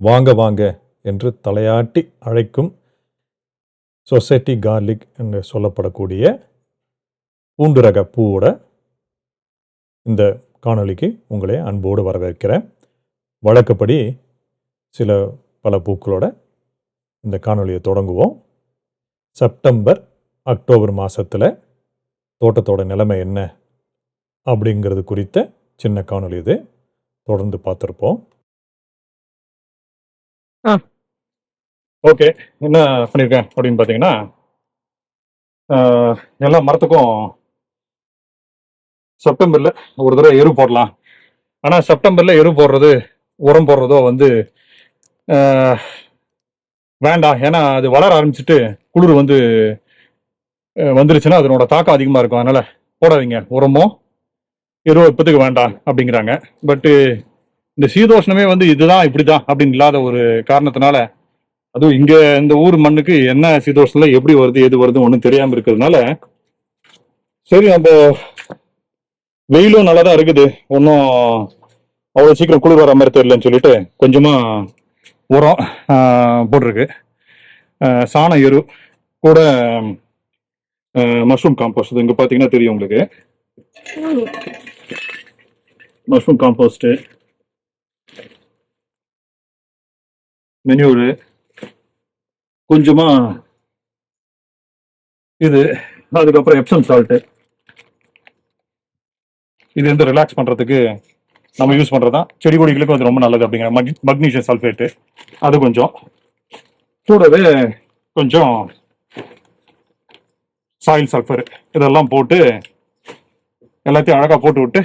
வாங்க வாங்க என்று தலையாட்டி அழைக்கும் சொசைட்டி கார்லிக் என்று சொல்லப்படக்கூடிய பூண்டு ரக பூவோட இந்த காணொளிக்கு உங்களை அன்போடு வரவேற்கிறேன். வழக்கப்படி சில பல பூக்களோட இந்த காணொளியை தொடங்குவோம். செப்டம்பர் அக்டோபர் மாதத்தில் தோட்டத்தோட நிலைமை என்ன அப்படிங்கிறது குறித்த சின்ன காணொளி இது. தொடர்ந்து பார்த்துருப்போம். ஓகே என்ன பண்ணியிருக்கேன் அப்படின்னு பார்த்தீங்கன்னா எல்லா மரத்துக்கும் செப்டம்பரில் ஒரு தடவை எரு போடலாம். ஆனால் செப்டம்பரில் எரு போடுறது உரம் போடுறதோ வந்து வேண்டாம். ஏன்னா அது வளர ஆரம்பிச்சுட்டு குளிர் வந்து வந்துருச்சுன்னா அதனோட தாக்கம் அதிகமாக இருக்கும். அதனால போடாதீங்க. உரமோ எருவோ இப்போதைக்கு வேண்டாம் அப்படிங்கிறாங்க. பட்டு இந்த சீதோஷ்ணமே வந்து இதுதான் இப்படி தான் அப்படின்னு இல்லாத ஒரு காரணத்தினால அதுவும் இங்கே இந்த ஊர் மண்ணுக்கு என்ன சீதோஷத்துல எப்படி வருது எது வருது ஒன்றும் தெரியாமல் இருக்கிறதுனால சரி நம்ம வெயிலும் நல்லா தான் இருக்குது. ஒன்றும் அவ்வளோ சீக்கிரம் குளிர் வர மாதிரி தெரியலன்னு சொல்லிட்டு கொஞ்சமாக உரம் போட்டிருக்கு. சாண எரு கூட மஷ்ரூம் காம்போஸ்ட் இங்கே பார்த்தீங்கன்னா தெரியும் உங்களுக்கு. மஷ்ரூம் காம்போஸ்ட்டு மெனியூரு கொஞ்சமாக இது அதுக்கப்புறம் எப்சம் சால்ட்டு இது வந்து ரிலாக்ஸ் பண்ணுறதுக்கு நம்ம யூஸ் பண்ணுறதான் செடி கொடிகளுக்கு அது ரொம்ப நல்லது அப்படிங்கிற மக் மக்னீசியம் சல்ஃபேட்டு அது கொஞ்சம். கூடவே கொஞ்சம் சாயில் சல்ஃபர் இதெல்லாம் போட்டு எல்லாத்தையும் அழகாக போட்டு விட்டு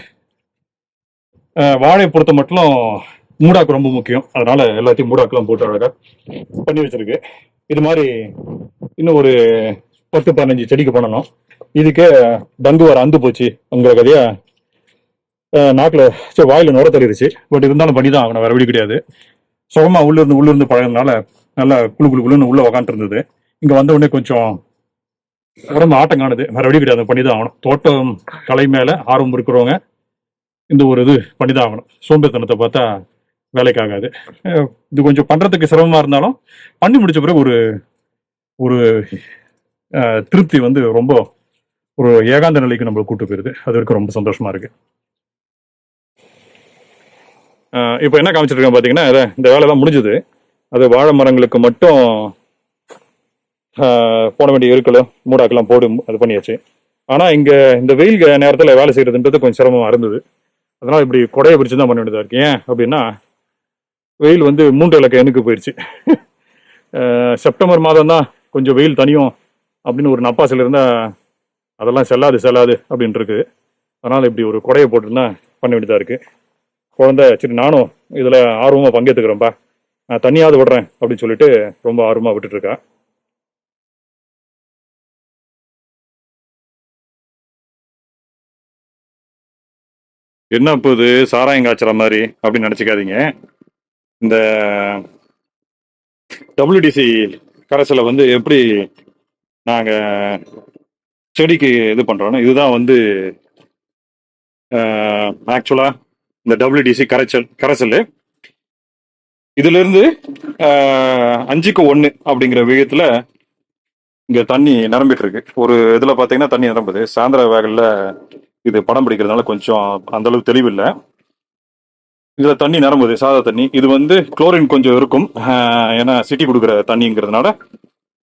வாழை பொறுத்த மட்டும் மூடாக்கு ரொம்ப முக்கியம். அதனால எல்லாத்தையும் மூடாக்கெல்லாம் போட்டு அழகாக பண்ணி வச்சிருக்கு. இது மாதிரி இன்னும் ஒரு பத்து பதினஞ்சு செடிக்கு பண்ணணும். இதுக்கே டங்கு வர அந்து போச்சு. உங்க கதையா நாக்கில் சரி வாயில் நுர தள்ளிடுச்சு பட் இருந்தாலும் பண்ணி தான் ஆகணும் வேற வழி கிடையாது. சுகமாக உள்ளிருந்து உள்ளிருந்து பழகிறதுனால பழகினால நல்லா குளு குளு குழுன்னு உள்ளே உக்காந்துருந்தது. இருந்தது இங்க வந்த உடனே கொஞ்சம் உடம்பு ஆட்டம் காணுது. வேற வழி கிடையாது பண்ணி தான் ஆகணும். தோட்டம் கலை மேலே ஆர்வம் இருக்கிறவங்க இந்த ஒரு இது பண்ணி தான் ஆகணும். சோம்பேறித்தனத்தை பார்த்தா வேலைக்காகாது. இது கொஞ்சம் பண்ணுறதுக்கு சிரமமாக இருந்தாலும் பண்ணி முடிச்ச பிறகு ஒரு ஒரு திருப்தி வந்து ரொம்ப ஒரு ஏகாந்த நிலைக்கு நம்மளை கூட்டு போயிருது. அது வரைக்கும் ரொம்ப சந்தோஷமாக இருக்குது இப்போ என்ன காமிச்சிட்டு பார்த்தீங்கன்னா பாத்தீங்கன்னா இத- இந்த வேலையெல்லாம் முடிஞ்சது. அது வாழை மரங்களுக்கு மட்டும் போட வேண்டிய எருக்களை மூடாக்கெல்லாம் போடு அது பண்ணியாச்சு. ஆனால் இங்கே இந்த வெயில் நேரத்தில் வேலை செய்கிறதுன்றது கொஞ்சம் சிரமமாக இருந்தது. அதனால் இப்படி கொடையை பிடிச்சி தான் பண்ண வேண்டியதாக இருக்கு. ஏன் அப்படின்னா வெயில் வந்து மூன்று இலக்க எண்ணுக்கு போயிடுச்சு செப்டம்பர் மாதம் தான் கொஞ்சம் வெயில் தனியும் அப்படின்னு ஒரு நப்பாசில் இருந்தால் அதெல்லாம் செல்லாது செல்லாது அப்படின்ட்டு இருக்கு. அதனால் இப்படி ஒரு கொடையை போட்டுருந்தா பண்ண வேண்டியதாக இருக்குது குழந்தை சரி நானும் இதில் ஆர்வமாக பங்கேற்றுக்கிறேன்ப்பா நான் தனியாவது விடுறேன் அப்படின்னு சொல்லிட்டு ரொம்ப ஆர்வமாக விட்டுட்டு இருக்கா என்ன போகுது சாராயம் காய்ச்சற மாதிரி அப்படின்னு நினச்சிக்காதீங்க. இந்த டபிள்யூடிசி கரைசலை வந்து எப்படி நாங்கள் செடிக்கு இது பண்ணுறோன்னா இதுதான் வந்து ஆக்சுவலாக இந்த டபிள்யூடிசி கரைச்சல் கரைசல். இதிலிருந்து இருந்து அஞ்சுக்கு ஒன்று அப்படிங்கிற விகிதத்தில் இங்கே தண்ணி நிரம்பிட்டு இருக்கு ஒரு இதில் பார்த்தீங்கன்னா தண்ணி நிரம்புது. சாயந்தர வேகலில் இது படம் பிடிக்கிறதுனால கொஞ்சம் அந்த அளவுக்கு தெளிவில்லை. இதுல தண்ணி நிரம்புது சாதா தண்ணி. இது வந்து குளோரின் கொஞ்சம் இருக்கும். ஏன்னா சிட்டி கொடுக்குற தண்ணிங்கிறதுனால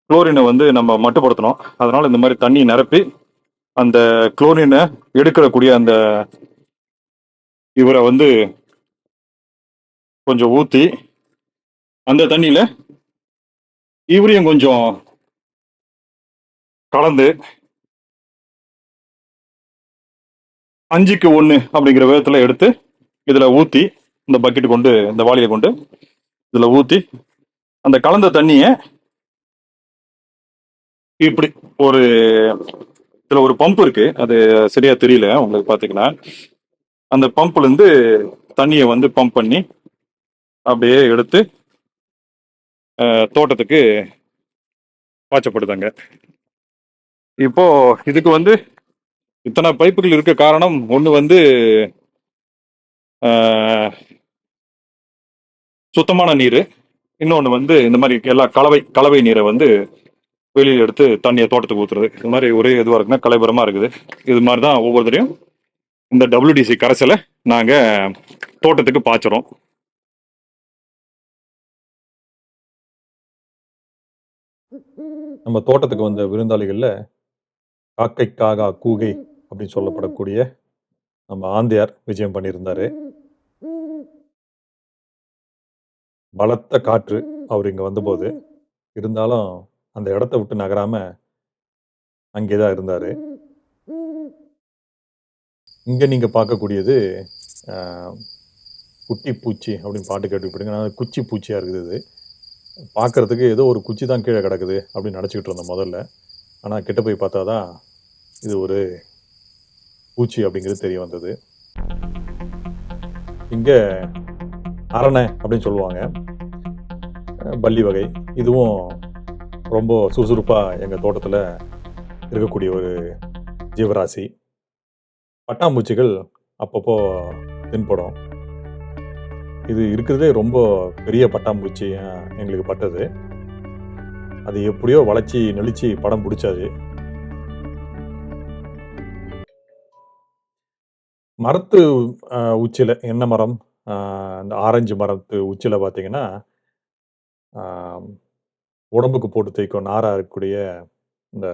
குளோரினை வந்து நம்ம மட்டுப்படுத்தணும். அதனால இந்த மாதிரி தண்ணி நிரப்பி அந்த குளோரினை எடுக்கக்கூடிய அந்த இவரை வந்து கொஞ்சம் ஊற்றி அந்த தண்ணியில் இவரையும் கொஞ்சம் கலந்து அஞ்சுக்கு ஒன்று அப்படிங்கிற விதத்தில் எடுத்து இதில் ஊற்றி இந்த பக்கெட் கொண்டு இந்த வாளியை கொண்டு இதில் ஊற்றி அந்த கலந்த தண்ணியை இப்படி ஒரு இதில் ஒரு பம்ப் இருக்குது அது சரியாக தெரியல உங்களுக்கு பார்த்தீங்கன்னா அந்த பம்ப்லேருந்து தண்ணியை வந்து பம்ப் பண்ணி அப்படியே எடுத்து தோட்டத்துக்கு பாய்ச்சப்படுதாங்க இப்போ இதுக்கு வந்து இத்தனை பைப்புகள் இருக்க காரணம் ஒன்று வந்து சுத்தமான நீர் இன்னொன்று வந்து இந்த மாதிரி எல்லா கலவை கலவை நீரை வந்து வெளியில் எடுத்து தண்ணியை தோட்டத்துக்கு ஊற்றுறது இது மாதிரி ஒரே இதுவாக இருக்குன்னா கலைபுரமாக இருக்குது. இது மாதிரி தான் ஒவ்வொருத்தரையும் இந்த டபிள்யூடிசி கரைசலை நாங்கள் தோட்டத்துக்கு பாய்ச்சுறோம். நம்ம தோட்டத்துக்கு வந்த விருந்தாளிகளில் காக்கை காகா கூகை அப்படின்னு சொல்லப்படக்கூடிய நம்ம ஆந்தையார் விஜயம் பண்ணியிருந்தாரு. பலத்த காற்று அவர் இங்கே வந்தபோது இருந்தாலும் அந்த இடத்த விட்டு நகராம அங்கே தான் இருந்தார். இங்கே நீங்கள் பார்க்கக்கூடியது குட்டி பூச்சி அப்படின்னு பாட்டு கேட்டுக்கிட்டு ஆனால் குச்சி பூச்சியாக இருக்குது இது. பார்க்கறதுக்கு ஏதோ ஒரு குச்சி தான் கீழே கிடக்குது அப்படின்னு நினச்சிக்கிட்டு இருந்தோம் முதல்ல. ஆனால் கிட்ட போய் பார்த்தா தான் இது ஒரு பூச்சி அப்படிங்கிறது தெரிய வந்தது. இங்கே அரணை அப்படின்னு சொல்லுவாங்க. பள்ளி வகை. இதுவும் ரொம்ப சுறுசுறுப்பாக எங்கள் தோட்டத்தில் இருக்கக்கூடிய ஒரு ஜீவராசி. பட்டாம்பூச்சிகள் அப்பப்போ தென்படும். இது இருக்கிறதே ரொம்ப பெரிய பட்டாம்பூச்சி எங்களுக்கு பட்டது. அது எப்படியோ வளைச்சி நெளிச்சு படம் பிடிச்சாது. மரத்து உச்சியில் என்ன மரம்? இந்த ஆரஞ்சு மரத்து உச்சியில் பார்த்தீங்கன்னா உடம்புக்கு போட்டு தேய்க்கும் நாராக இருக்கக்கூடிய இந்த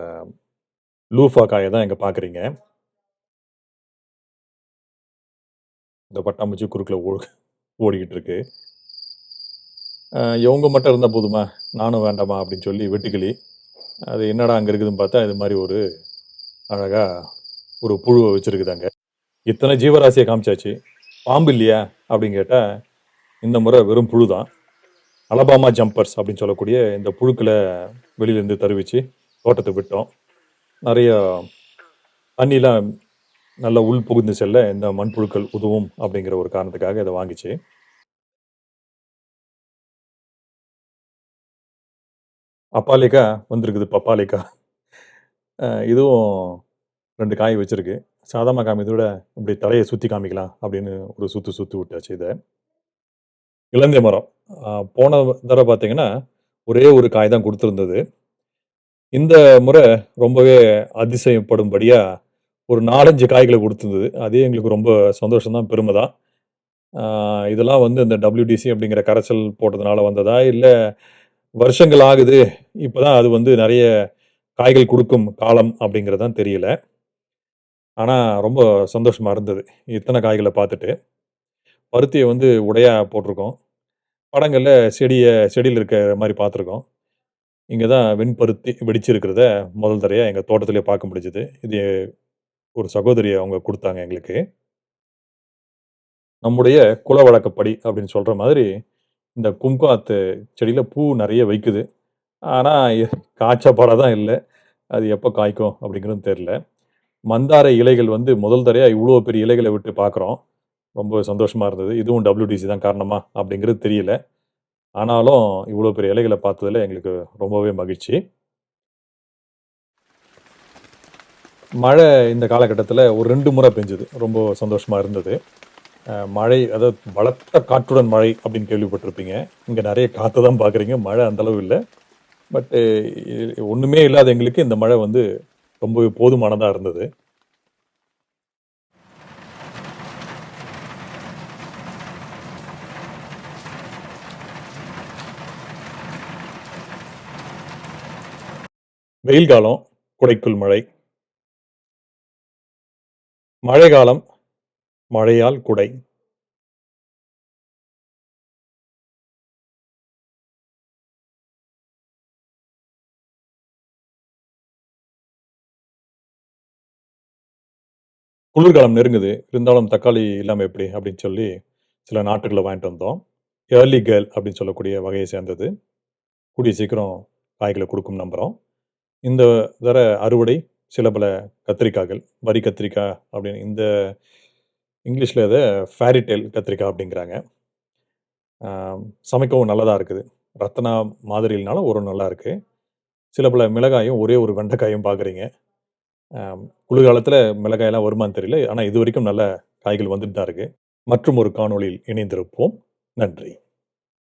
லூஃபா காயை தான் இங்கே பார்க்குறீங்க. இந்த பட்டாம்பூச்சி குறுக்கில் ஓ ஓடிக்கிட்டு இருக்கு இவங்க மட்டும் இருந்தால் போதுமா? நானும் வேண்டாமா? அப்படின்னு சொல்லி வெட்டுக்கிளி அது என்னடா அங்கே இருக்குதுன்னு பார்த்தா இது மாதிரி ஒரு அழகாக ஒரு புழுவை வச்சுருக்குதாங்க. இத்தனை ஜீவராசியை காமிச்சாச்சு. பாம்பு இல்லையா? அப்படின்னு கேட்டால் இந்த முறை வெறும் புழு தான் அலபாமா ஜம்பர்ஸ் அப்படின்னு சொல்லக்கூடிய இந்த புழுக்களை வெளியிலேருந்து தருவிச்சு தோட்டத்தை விட்டோம். நிறைய தண்ணிலாம் நல்ல உள் புகுந்து செல்ல இந்த மண்புழுக்கள் உதவும் அப்படிங்கிற ஒரு காரணத்துக்காக இதை வாங்கிச்சு. அப்பாலிக்கா வந்திருக்குது பப்பாலிக்கா இதுவும் ரெண்டு காய் வச்சுருக்கு. சாதாரண காமியதோட விட இப்படி தலையை சுற்றி காமிக்கலாம் அப்படின்னு ஒரு சுற்று சுற்றி விட்டாச்சு இதை. இலந்தை மரம். போன தடவை பார்த்தீங்கன்னா ஒரே ஒரு காய் தான் கொடுத்துருந்தது. இந்த முறை ரொம்பவே அதிசயப்படும்படியாக ஒரு நாலஞ்சு காய்களை கொடுத்துருந்தது. அதே எங்களுக்கு ரொம்ப சந்தோஷம் தான் பெருமை தான். இதெல்லாம் வந்து இந்த டபிள்யூடிசி அப்படிங்கிற கரைச்சல் போட்டதுனால வந்ததா? இல்லை வருஷங்கள் ஆகுது இப்போ தான் அது வந்து நிறைய காய்கள் கொடுக்கும் காலம் அப்படிங்கிறது தான் தெரியல. ஆனால் ரொம்ப சந்தோஷமாக இருந்தது இத்தனை காய்களை பார்த்துட்டு. பருத்தியை வந்து உடையாக போட்டிருக்கோம். படங்களில் செடியை செடியில் இருக்கிற மாதிரி பார்த்துருக்கோம். இங்கே தான் வெண்பருத்தி வெடிச்சிருக்கிறத முதல் தடையாக எங்கள் தோட்டத்திலே பார்க்க முடிஞ்சுது. இது ஒரு சகோதரியை அவங்க கொடுத்தாங்க எங்களுக்கு. நம்முடைய குல வழக்கப்படி அப்படின்னு சொல்கிற மாதிரி இந்த கும்காத்து செடியில் பூ நிறைய வைக்குது. ஆனால் காய்ச்ச தான் இல்லை. அது எப்போ காய்க்கும் அப்படிங்கிறது தெரில மந்தார இலைகள் வந்து முதல் தடையாக இவ்வளோ பெரிய இலைகளை விட்டு பார்க்குறோம். ரொம்ப சந்தோஷமாக இருந்தது. இதுவும் டபிள்யூடிசி தான் காரணமா அப்படிங்கிறது தெரியல. ஆனாலும் இவ்வளோ பெரிய இலைகளை பார்த்ததுல எங்களுக்கு ரொம்பவே மகிழ்ச்சி. மழை இந்த காலகட்டத்தில் ஒரு ரெண்டு முறை பெஞ்சுது. ரொம்ப சந்தோஷமாக இருந்தது. மழை அதாவது பலத்த காற்றுடன் மழை அப்படின்னு கேள்விப்பட்டிருப்பீங்க. இங்கே நிறைய காற்று தான் பார்க்குறீங்க மழை அந்தளவு இல்லை. பட்டு ஒன்றுமே இல்லாத எங்களுக்கு இந்த மழை வந்து ரொம்பவே போதுமானதாக இருந்தது. வெயில் காலம் குடைக்குள் மழை. மழை காலம் மழையால் குடை. குளிர்காலம் நெருங்குது. இருந்தாலும் தக்காளி இல்லாமல் எப்படி அப்படின்னு சொல்லி சில நாட்டுகளை வாங்கிட்டு வந்தோம். ஏர்லி கேர்ள் அப்படின்னு சொல்லக்கூடிய வகையை சேர்ந்தது. கூடிய சீக்கிரம் காய்களை கொடுக்கும் நம்புகிறோம் இந்த தர அறுவடை சில பல கத்திரிக்காய்கள் வரி கத்திரிக்காய் அப்படின்னு இந்த இங்கிலீஷில் இதை ஃபேரிடெயில் கத்திரிக்காய் அப்படிங்கிறாங்க. சமைக்கவும் நல்லதாக இருக்குது. ரத்தனா மாதிரினாலும் ஒரு நல்லா இருக்குது சில பல மிளகாயும் ஒரே ஒரு வெண்டைக்காயும் பார்க்குறீங்க. குளிர்காலத்தில் மிளகாயெல்லாம் வருமான்னு தெரியல. ஆனால் இது வரைக்கும் நல்ல காய்கள் வந்துட்டு தான் இருக்குது மற்றும் ஒரு காணொளியில் இணைந்திருப்போம். நன்றி.